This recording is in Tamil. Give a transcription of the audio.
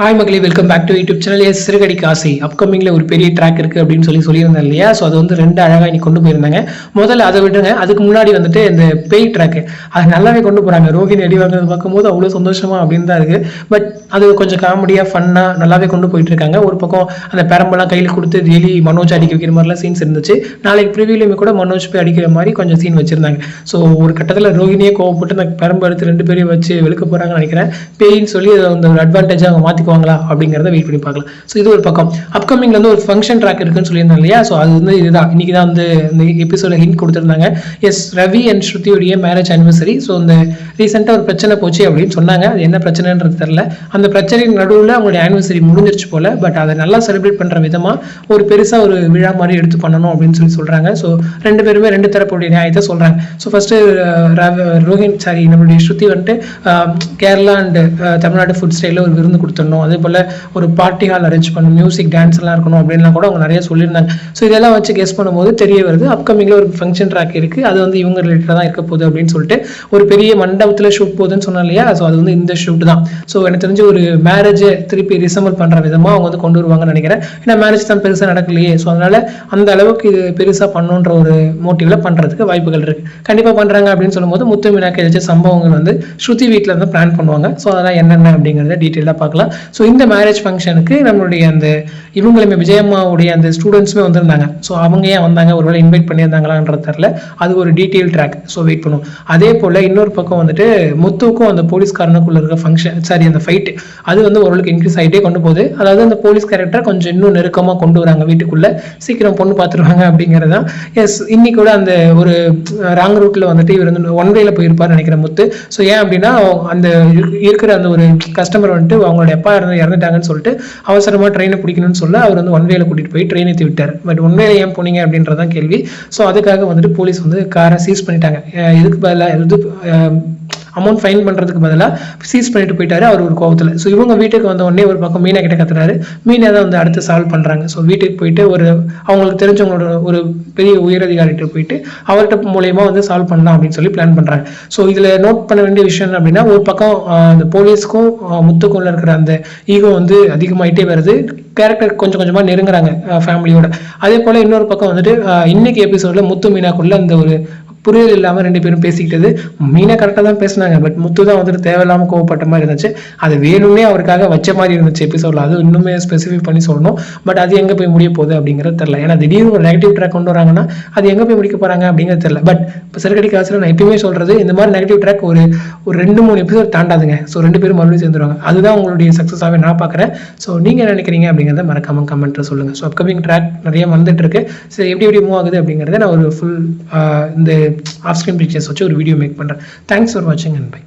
ஹாய் மக்களே welcome back to YouTube channel S சிறுகடிக்கு ஆசை அப்கமிங்கில் ஒரு பெரிய ட்ராக் இருக்குது அப்படின்னு சொல்லி சொல்லியிருந்தேன் இல்லையா? ஸோ அது வந்து ரெண்டு அழகாக இன்னைக்கு கொண்டு போயிருந்தாங்க. முதல்ல அதை விட்டுருங்க. அதுக்கு முன்னாடி வந்துட்டு இந்த பேய் ட்ராக்கு அது நல்லாவே கொண்டு போகிறாங்க ரோகிணி அடி வாங்குறது பார்க்கும்போது அவ்வளோ சந்தோஷமா அப்படின்னு தான் இருக்குது பட் அது கொஞ்சம் காமெடியாக ஃபன்னாக நல்லாவே கொண்டு போயிட்டு இருக்காங்க. ஒரு பக்கம் அந்த பெரம்பெல்லாம் கையில் கொடுத்து டெய்லி மனோஜ் அடிக்க வைக்கிற மாதிரிலாம் சீன்ஸ் இருந்துச்சு. நாளைக்கு ப்ரிவியூலையுமே கூட மனோஜ் போய் அடிக்கிற மாதிரி கொஞ்சம் சீன் வச்சுருந்தாங்க. ஸோ ஒரு கட்டத்தில் ரோகிணியே கோவப்பட்டு அந்த பெரம்பு எடுத்து ரெண்டு பேரையும் வச்சு வெளுக்க போகிறாங்கன்னு நினைக்கிறேன். பேயின்னு சொல்லி அதை அந்த ஒரு அட்வான்டேஜ் அவங்க மாற்றி போவாங்களா அப்படிங்கிறத வெயிட் பண்ணி பார்க்கலாம். ஸோ இது ஒரு பக்கம். அப்கமிங்ல வந்து ஒரு ஃபங்க்ஷன் ட்ராக் இருக்குன்னு சொல்லியிருந்தேன் இல்லையா? ஸோ அது வந்து இதுதான். இன்னைக்கு தான் வந்து இந்த எபிசோட ஹிண்ட் கொடுத்துருந்தாங்க. எஸ் ரவி அண்ட் ஸ்ருதியுடைய மேரேஜ் அனிவர்சரி ஸோ இந்த ரீசெண்டாக ஒரு பிரச்சனை போச்சு அப்படின்னு சொன்னாங்க. அது என்ன பிரச்சனைன்றது தெரில அந்த பிரச்சனையின் நடுவில் அவங்களுடைய ஆனிவர்சரி முடிஞ்சிருச்சு போல. பட் அதை நல்லா செலிப்ரேட் பண்ணுற விதமாக ஒரு பெருசாக ஒரு விழா மாதிரி எடுத்து பண்ணணும் அப்படின்னு சொல்லி சொல்கிறாங்க ஸோ ரெண்டு பேருமே ரெண்டு தரப்புடைய நியாயத்தை சொல்கிறாங்க so first uh, Rohin sorry நம்மளுடைய ஸ்ருதி வந்துட்டு uh, Kerala and uh, Tamil Nadu food ஸ்டைலில் ஒரு விருந்து பண்ணணும். அதே போல் ஒரு பார்ட்டி ஹால் அரேஞ்ச் பண்ணணும் மியூசிக் டான்ஸ் எல்லாம் இருக்கணும் அப்படின்லாம் கூட அவங்க நிறைய சொல்லியிருந்தாங்க. ஸோ இதெல்லாம் வச்சு கெஸ் பண்ணும்போது தெரிய வருது அப்கமிங்கில் ஒரு ஃபங்க்ஷன் ட்ராக் இருக்குது அது வந்து இவங்க ரிலேட்டடாக தான் இருக்க போகுது அப்படின்னு சொல்லிட்டு ஒரு பெரிய மண்டபத்தில் ஷூட் போகுதுன்னு சொன்னோம் இல்லையா? ஸோ அது வந்து இந்த ஷூட் தான். ஸோ எனக்கு தெரிஞ்சு ஒரு மேரேஜை திருப்பி ரிசம்பிள் பண்ணுற விதமாக அவங்க வந்து கொண்டு வருவாங்கன்னு நினைக்கிறேன். ஏன்னா மேரேஜ் தான் பெருசாக நடக்கலையே. ஸோ அதனால அந்த அளவுக்கு இது பெருசாக பண்ணுன்ற ஒரு மோட்டிவில் பண்ணுறதுக்கு வாய்ப்புகள் இருக்கு. கண்டிப்பாக பண்ணுறாங்க அப்படின்னு சொல்லும்போது முத்து மீனாக்கு ஏதாச்சும் சம்பவங்கள் வந்து ஸ்ருதி வீட்டில் வந்து பிளான் பண்ணுவாங்க. ஸோ அதெல்லாம் என்னென்ன அப்படிங்கிறத டீட்டெயிலாக பார்க்கலாம். ஸோ இந்த மேரேஜ் ஃபங்க்ஷனுக்கு நம்மளுடைய அந்த இவங்களுமே விஜயம்மாவுடைய அந்த ஸ்டூடெண்ட்ஸுமே வந்திருந்தாங்க. ஸோ அவங்க ஏன் வந்தாங்க ஒருவேளை இன்வைட் பண்ணியிருந்தாங்களான்றது தெரில அது ஒரு டீட்டெயில் ட்ராக் ஸோ வெயிட் பண்ணுவோம். அதே போல் இன்னொரு பக்கம் வந்துட்டு முத்துக்கும் அந்த போலீஸ்காரனுக்குள்ள இருக்க ஃபங்க்ஷன் சாரி அந்த ஃபைட்டு அது வந்து ஓரளவுக்கு இன்க்ரீஸ் ஆகிட்டே கொண்டு போகுது. அதாவது அந்த போலீஸ் கேரக்டர் கொஞ்சம் இன்னும் நெருக்கமாக கொண்டு வராங்க வீட்டுக்குள்ளே. சீக்கிரம் பொண்ணு பார்த்துருவாங்க அப்படிங்கிறது தான் எஸ் இன்னைக்கு கூட அந்த ஒரு ராங் ரூட்டில் வந்துட்டு இவர் வந்து ஒன் வேல போயிருப்பார் நினைக்கிறேன் முத்து. ஸோ ஏன் அப்படின்னா அந்த இருக்கிற அந்த ஒரு கஸ்டமர் வந்துட்டு அவங்களோட அப்பா இருந்து இறந்துட்டாங்கன்னு சொல்லிட்டு அவசரமா ட்ரெயினை பிடிக்கணும்னு சொல்ல அவர் வந்து ஒன் வேல கூட்டிட்டு போய் ட்ரெயின் ஏற்றி விட்டார். பட் ஒன் வேல ஏன் போனீங்க அப்படின்றதான் கேள்வி. ஸோ அதுக்காக வந்துட்டு போலீஸ் வந்து காரை சீஸ் பண்ணிட்டாங்க. இதுக்கு பதிலாக இது அமௌண்ட் ஃபைன் பண்ணுறதுக்கு பதிலாக சீஸ் பண்ணிட்டு போயிட்டாரு. அவர் ஒரு கோபத்தில் ஸோ இவங்க வீட்டுக்கு வந்த உடனே ஒரு பக்கம் மீனா கிட்ட கத்துறாரு. மீனா தான் வந்து அடுத்து சால்வ் பண்ணுறாங்க ஸோ வீட்டுக்கு போயிட்டு ஒரு அவங்களுக்கு தெரிஞ்சவங்களோட ஒரு பெரிய உயரதிகாரிகிட்ட போயிட்டு அவர்கிட்ட மூலயமா வந்து சால்வ் பண்ணலாம் அப்படின்னு சொல்லி பிளான் பண்ணுறாங்க ஸோ இதில் நோட் பண்ண வேண்டிய விஷயம் என்ன அப்படின்னா ஒரு பக்கம் அந்த போலீஸ்க்கும் ஆஹ், முத்துக்குள்ள இருக்கிற அந்த ஈகோ வந்து அதிகமாயிட்டே வருது. கேரக்டர் கொஞ்சம் கொஞ்சமாக நெருங்குறாங்க ஃபேமிலியோட அதே போல் இன்னொரு பக்கம் வந்துட்டு இன்னைக்கு எபிசோடில் முத்து மீனாக்குள்ள அந்த ஒரு புரியல் இல்லாமல் ரெண்டு பேரும் பேசிக்கிட்டது. மீனை கரெக்டாக தான் பேசினாங்க. பட் முத்து தான் வந்துட்டு தேவையில்லாமல் கோவப்பட்ட மாதிரி இருந்துச்சு. அது வேணும்னே அவருக்காக வச்ச மாதிரி இருந்துச்சு எபிசோடில் அது இன்னுமே ஸ்பெசிஃபிக் பண்ணி சொல்லணும். பட் அது எங்கே போய் முடிய போகுது அப்படிங்கிறது தெரில ஏன்னா திடீர்னு ஒரு நெகட்டிவ் ட்ராக் கொண்டு வராங்கன்னா அது எங்கே போய் முடிக்க போகிறாங்க அப்படிங்கிறது தெரில பட் இப்போ சிறுகடி காசில் நான் எப்பயுமே சொல்கிறது இந்த மாதிரி நெகட்டிவ் ட்ராக் ஒரு ஒரு ரெண்டு மூணு எபிசோட் தாண்டாதுங்க. ஸோ ரெண்டு பேரும் மறுபடியும் சேர்ந்துருவாங்க. அதுதான் உங்களுடைய சக்ஸஸாகவே நான் பார்க்குறேன். ஸோ நீங்கள் என்ன நினைக்கிறீங்க அப்படிங்கிறத மறக்காம கமெண்ட்டில் சொல்லுங்கள் ஸோ அப்கமிங் ட்ராக் நிறைய வந்துட்டு இருக்கு. ஸோ எப்படி எப்படி மூவ் ஆகுது அப்படிங்கிறத நான் ஒரு ஃபுல் இந்த ஆஃப் ஸ்க்ரீன் பிக்சர்ஸ் வச்சு ஒரு வீடியோ மேக் பண்ணுறேன் தேங்க்ஸ் ஃபார் வாட்சிங் அண்ட் பை